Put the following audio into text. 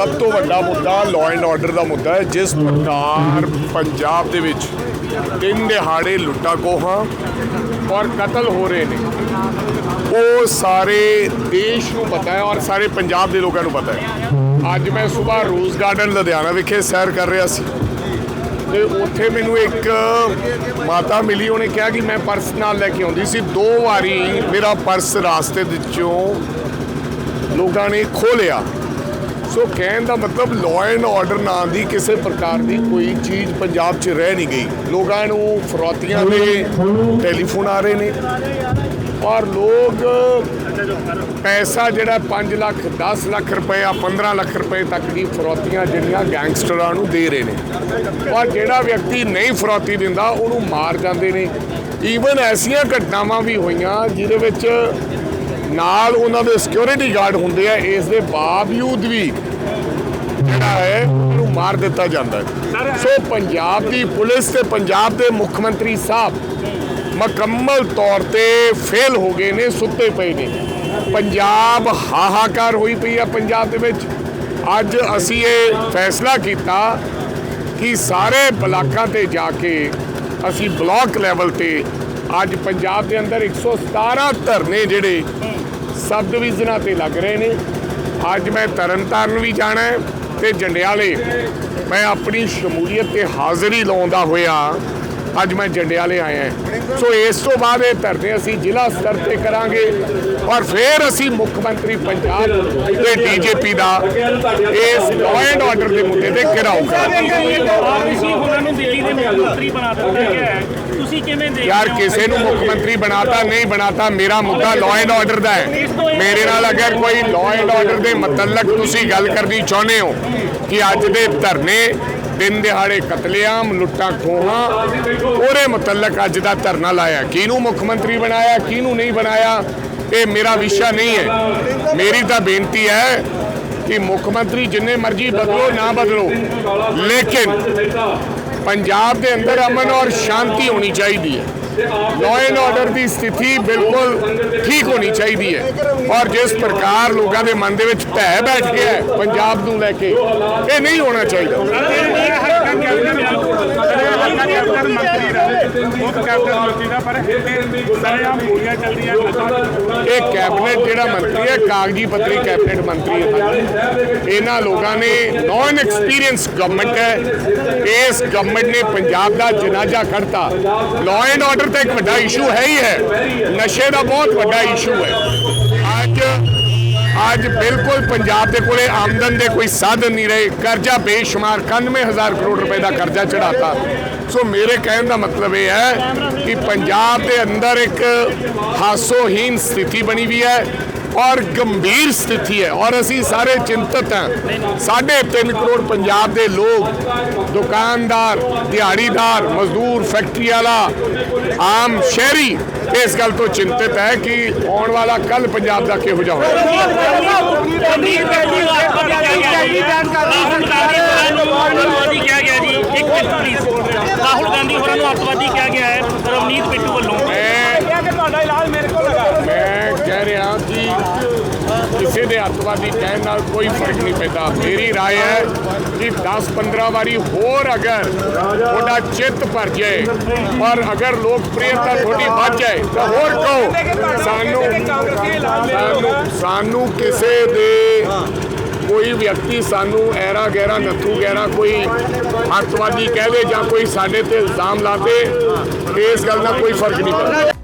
ਸਭ ਤੋਂ ਵੱਡਾ ਮੁੱਦਾ ਲਾਅ ਐਂਡ ਆਰਡਰ ਦਾ ਮੁੱਦਾ ਹੈ, ਜਿਸ ਪ੍ਰਕਾਰ ਪੰਜਾਬ ਦੇ ਵਿੱਚ ਤਿੰਨ ਦਿਹਾੜੇ ਲੁੱਟਾਂ ਖੋਹਾਂ ਔਰ ਕਤਲ ਹੋ ਰਹੇ ਨੇ। ਉਹ ਸਾਰੇ ਦੇਸ਼ ਨੂੰ ਪਤਾ ਹੈ ਔਰ ਸਾਰੇ ਪੰਜਾਬ ਦੇ ਲੋਕਾਂ ਨੂੰ ਪਤਾ ਹੈ। ਅੱਜ ਮੈਂ ਸਵੇਰ ਰੋਜ਼ ਗਾਰਡਨ ਲੁਧਿਆਣਾ ਵਿਖੇ ਸੈਰ ਕਰ ਰਿਹਾ ਸੀ ਤੇ ਉੱਥੇ ਮੈਨੂੰ ਇੱਕ ਮਾਤਾ ਮਿਲੀ, ਉਹਨੇ ਕਿਹਾ ਕਿ ਮੈਂ ਪਰਸ ਨਾਲ ਲੈ ਕੇ ਆਉਂਦੀ ਸੀ। ਦੋ ਵਾਰੀ ਮੇਰਾ ਪਰਸ ਰਾਸਤੇ ਵਿੱਚੋਂ ਲੋਕਾਂ ਨੇ ਖੋਹ ਲਿਆ। ਸੋ ਕਹਿਣ ਦਾ ਮਤਲਬ ਲਾਅ ਐਂਡ ਆਰਡਰ ਨਾਂ ਦੀ ਕਿਸੇ ਪ੍ਰਕਾਰ ਦੀ ਕੋਈ ਚੀਜ਼ ਪੰਜਾਬ 'ਚ ਰਹਿ ਨਹੀਂ ਗਈ। ਲੋਕਾਂ ਨੂੰ ਫਰੋਤੀਆਂ ਦੇ ਟੈਲੀਫੋਨ ਆ ਰਹੇ ਨੇ। ਔਰ ਲੋਕ ਪੈਸਾ ਜਿਹੜਾ 5 ਲੱਖ 10 ਲੱਖ ਰੁਪਏ ਆ 15 ਲੱਖ ਰੁਪਏ ਤੱਕ ਦੀ ਫਰੋਤੀਆਂ ਜਿਹੜੀਆਂ ਗੈਂਗਸਟਰਾਂ ਨੂੰ ਦੇ ਰਹੇ ਨੇ। ਔਰ ਜਿਹੜਾ ਵਿਅਕਤੀ ਨਹੀਂ ਫਰੋਤੀ ਦਿੰਦਾ, ਉਹਨੂੰ ਮਾਰ ਜਾਂਦੇ ਨੇ। ਈਵਨ ਐਸੀਆਂ ਘਟਨਾਵਾਂ ਵੀ ਹੋਈਆਂ ਜਿਹਦੇ ਵਿੱਚ ਨਾਲ ਉਹਨਾਂ ਦੇ ਸਿਕਿਉਰਿਟੀ ਗਾਰਡ ਹੁੰਦੇ ਆ, ਇਸ ਦੇ ਬਾਵਜੂਦ ਵੀ ਮਾਰ ਦਿੱਤਾ ਜਾਂਦਾ ਹੈ। ਸੋ ਪੰਜਾਬ ਦੀ ਪੁਲਿਸ ਤੇ ਪੰਜਾਬ ਦੇ ਮੁੱਖ ਮੰਤਰੀ ਸਾਹਿਬ ਮੁਕੰਮਲ ਤੌਰ ਤੇ ਫੇਲ ਹੋ ਗਏ ਨੇ, ਸੁੱਤੇ ਪਏ ਨੇ। ਪੰਜਾਬ ਹਾਹਾਕਾਰ ਹੋਈ ਪਈ ਆ ਪੰਜਾਬ ਦੇ ਵਿੱਚ। ਅੱਜ ਅਸੀਂ ਇਹ ਫੈਸਲਾ ਕੀਤਾ ਕਿ ਸਾਰੇ ਬਲਾਕਾਂ ਤੇ ਜਾ ਕੇ ਅਸੀਂ ਬਲਾਕ ਲੈਵਲ ਤੇ ਅੱਜ ਪੰਜਾਬ ਦੇ ਅੰਦਰ 117 ਧਰਨੇ ਜਿਹੜੇ ਸਬ ਡਿਵੀਜ਼ਨਾਂ ਤੇ ਲੱਗ ਰਹੇ ਨੇ। ਅੱਜ ਮੈਂ ਤਰਨਤਾਰਨ ਵੀ ਜਾਣਾ ਹੈ। ਤੇ ਜੰਡਿਆਲੇ ਮੈਂ ਆਪਣੀ ਸ਼ਮੂਲੀਅਤ ਤੇ ਹਾਜ਼ਰੀ ਲਾਉਂਦਾ ਹੋਇਆ ਅੱਜ ਮੈਂ ਜੰਡਿਆਲੇ ਆਇਆ ਹਾਂ। ਸੋ ਇਸ ਤੋਂ ਬਾਅਦ ਇਹ ਧਰਨੇ ਅਸੀਂ ਜ਼ਿਲ੍ਹਾ ਸਤਰ ਤੇ ਕਰਾਂਗੇ ਔਰ ਫਿਰ ਅਸੀਂ ਮੁੱਖ ਮੰਤਰੀ ਪੰਜਾਬ ਤੇ ਡੀਜੀਪੀ ਦਾ ਇਸ ਲਾਅ ਐਂਡ ਆਰਡਰ ਦੇ ਮੁੱਦੇ ਤੇ ਘਿਰਾਓ ਕਰਾਂਗੇ ਤੁਸੀਂ ਉਹਨਾਂ ਨੂੰ ਦਿੱਲੀ ਦੇ ਮੁੱਖ ਮੰਤਰੀ ਬਣਾ ਦਿੱਤਾ ਗਿਆ ਹੈ ਤੁਸੀਂ ਕਿਵੇਂ ਦੇਖਦੇ ਯਾਰ ਕਿਸੇ ਨੂੰ ਮੁੱਖ ਮੰਤਰੀ ਬਣਾਤਾ, ਨਹੀਂ ਬਣਾਤਾ, ਮੇਰਾ ਮੁੱਦਾ ਲਾਅ ਐਂਡ ਆਰਡਰ ਦਾ ਹੈ ਮੇਰੇ ਨਾਲ ਅਗਰ ਕੋਈ ਲਾਅ ਐਂਡ ਆਰਡਰ ਦੇ ਮਤਲਬ ਤੁਸੀਂ ਗੱਲ ਕਰਨੀ ਚਾਹੁੰਦੇ ਹੋ ਕਿ ਅੱਜ ਦੇ ਧਰਨੇ ਦਿਨ ਦਿਹਾੜੇ ਕਤਲੇਆਮ, ਲੁੱਟਾਂ, ਖੋਹਾਂ। ਉਹਦੇ ਮੁਤਲਕ ਅੱਜ ਦਾ ਧਰਨਾ ਲਾਇਆ। ਕਿਹਨੂੰ ਮੁੱਖ ਮੰਤਰੀ ਬਣਾਇਆ, ਕਿਹਨੂੰ ਨਹੀਂ ਬਣਾਇਆ, ਇਹ ਮੇਰਾ ਵਿਸ਼ਾ ਨਹੀਂ ਹੈ। ਮੇਰੀ ਤਾਂ ਬੇਨਤੀ ਹੈ ਕਿ ਮੁੱਖ ਮੰਤਰੀ ਜਿੰਨੇ ਮਰਜ਼ੀ ਬਦਲੋ, ਨਾ ਬਦਲੋ। ਲੇਕਿਨ ਪੰਜਾਬ ਦੇ ਅੰਦਰ ਅਮਨ ਔਰ ਸ਼ਾਂਤੀ ਹੋਣੀ ਚਾਹੀਦੀ ਹੈ। ਲਾਅ ਐਂਡ ਆਰਡਰ ਦੀ ਸਥਿਤੀ ਬਿਲਕੁਲ ਠੀਕ ਹੋਣੀ ਚਾਹੀਦੀ ਹੈ। ਔਰ ਜਿਸ ਪ੍ਰਕਾਰ ਲੋਕਾਂ ਦੇ ਮਨ ਦੇ ਵਿੱਚ ਭੈ ਬੈਠ ਗਿਆ ਹੈ, ਪੰਜਾਬ ਨੂੰ ਲੈ ਕੇ, ਇਹ ਨਹੀਂ ਹੋਣਾ ਚਾਹੀਦਾ। ਇਹ ਕੈਬਨਿਟ ਜਿਹੜਾ ਮੰਤਰੀ ਹੈ, ਕਾਗਜੀ ਪੱਤਰੀ ਕੈਬਨਿਟ ਮੰਤਰੀ ਹੈ ਇਹਨਾਂ ਲੋਕਾਂ ਨੇ ਨੌਨ ਐਕਸਪੀਰੀਅੰਸ ਗਵਰਨਮੈਂਟ ਹੈ। ਇਸ ਗਵਰਨਮੈਂਟ ਨੇ ਪੰਜਾਬ ਦਾ ਜਨਾਜ਼ਾ ਕੱਢਤਾ। ਲਾਅ ਐਂਡ ਆਰਡਰ ਤਾਂ ਇੱਕ ਵੱਡਾ ਇਸ਼ੂ ਹੈ ਹੀ ਹੈ। ਨਸ਼ੇ ਦਾ ਬਹੁਤ ਵੱਡਾ ਇਸ਼ੂ ਹੈ। ਅੱਜ ਬਿਲਕੁਲ ਪੰਜਾਬ ਦੇ ਕੋਲੇ ਆਮਦਨ ਦੇ ਕੋਈ ਸਾਧਨ ਨਹੀਂ ਰਹੇ। ਕਰਜ਼ਾ ਬੇਸ਼ੁਮਾਰ 91000 ਕਰੋੜ ਰੁਪਏ ਦਾ ਕਰਜ਼ਾ ਚੜਾਤਾ ਸੋ ਮੇਰੇ ਕਹਿਣ ਦਾ ਮਤਲਬ ਇਹ ਹੈ ਕਿ ਪੰਜਾਬ ਦੇ ਅੰਦਰ ਇੱਕ ਹਾਸੋਹੀਨ ਸਥਿਤੀ ਬਣੀ ਵੀ ਹੈ। ਔਰ ਗੰਭੀਰ ਸਥਿਤੀ ਹੈ ਔਰ ਅਸੀਂ ਸਾਰੇ ਚਿੰਤਤ ਹਾਂ। ਸਾਢੇ 3 ਕਰੋੜ ਪੰਜਾਬ ਦੇ ਲੋਕ, ਦੁਕਾਨਦਾਰ, ਦਿਹਾੜੀਦਾਰ, ਮਜ਼ਦੂਰ, ਫੈਕਟਰੀ ਵਾਲਾ, ਆਮ ਸ਼ਹਿਰੀ ਇਸ ਗੱਲ ਤੋਂ ਚਿੰਤਤ ਹੈ ਕਿ ਆਉਣ ਵਾਲਾ ਕੱਲ ਪੰਜਾਬ ਦਾ ਕਿਹੋ ਜਿਹਾ ਹੋਵੇਗਾ ਰਾਹੁਲ ਗਾਂਧੀ ਹੋਰਾਂ ਨੂੰ ਅੱਤਵਾਦੀ ਕਿਹਾ ਗਿਆ ਹੈ, ਰਵਨੀਤ ਬਿੱਟੂ ਵੱਲੋਂ ਮੈਂ ਮੈਂ ਕਹਿ ਰਿਹਾ ਕਿ ਕਿਸੇ ਦੇ ਅੱਤਵਾਦੀ ਕਹਿਣ ਨਾਲ ਕੋਈ ਫਰਕ ਨਹੀਂ ਪੈਂਦਾ ਮੇਰੀ رائے ਹੈ ਕਿ 10-15 ਵਾਰੀ ਹੋਰ ਅਗਰ ਤੁਹਾਡਾ ਚਿੱਤ ਭਰ ਜਾਏ ਔਰ ਅਗਰ ਲੋਕਪ੍ਰਿਯਤਾ ਤੁਹਾਡੀ ਵੱਧ ਜਾਏ ਤਾਂ ਹੋਰ ਕਹੋ ਸਾਨੂੰ ਸਾਨੂੰ ਸਾਨੂੰ ਕਿਸੇ ਦੇ ਕੋਈ ਵਿਅਕਤੀ ਸਾਨੂੰ ਐਰਾ ਗੈਰਾ ਨੱਥੂ ਗੈਰਾ ਕੋਈ ਅੱਤਵਾਦੀ ਕਹਵੇ ਜਾਂ ਕੋਈ ਸਾਡੇ ਤੇ ਇਲਜ਼ਾਮ ਲਾਵੇ ਇਸ ਗੱਲ ਦਾ ਕੋਈ ਫਰਕ ਨਹੀਂ ਪੈਂਦਾ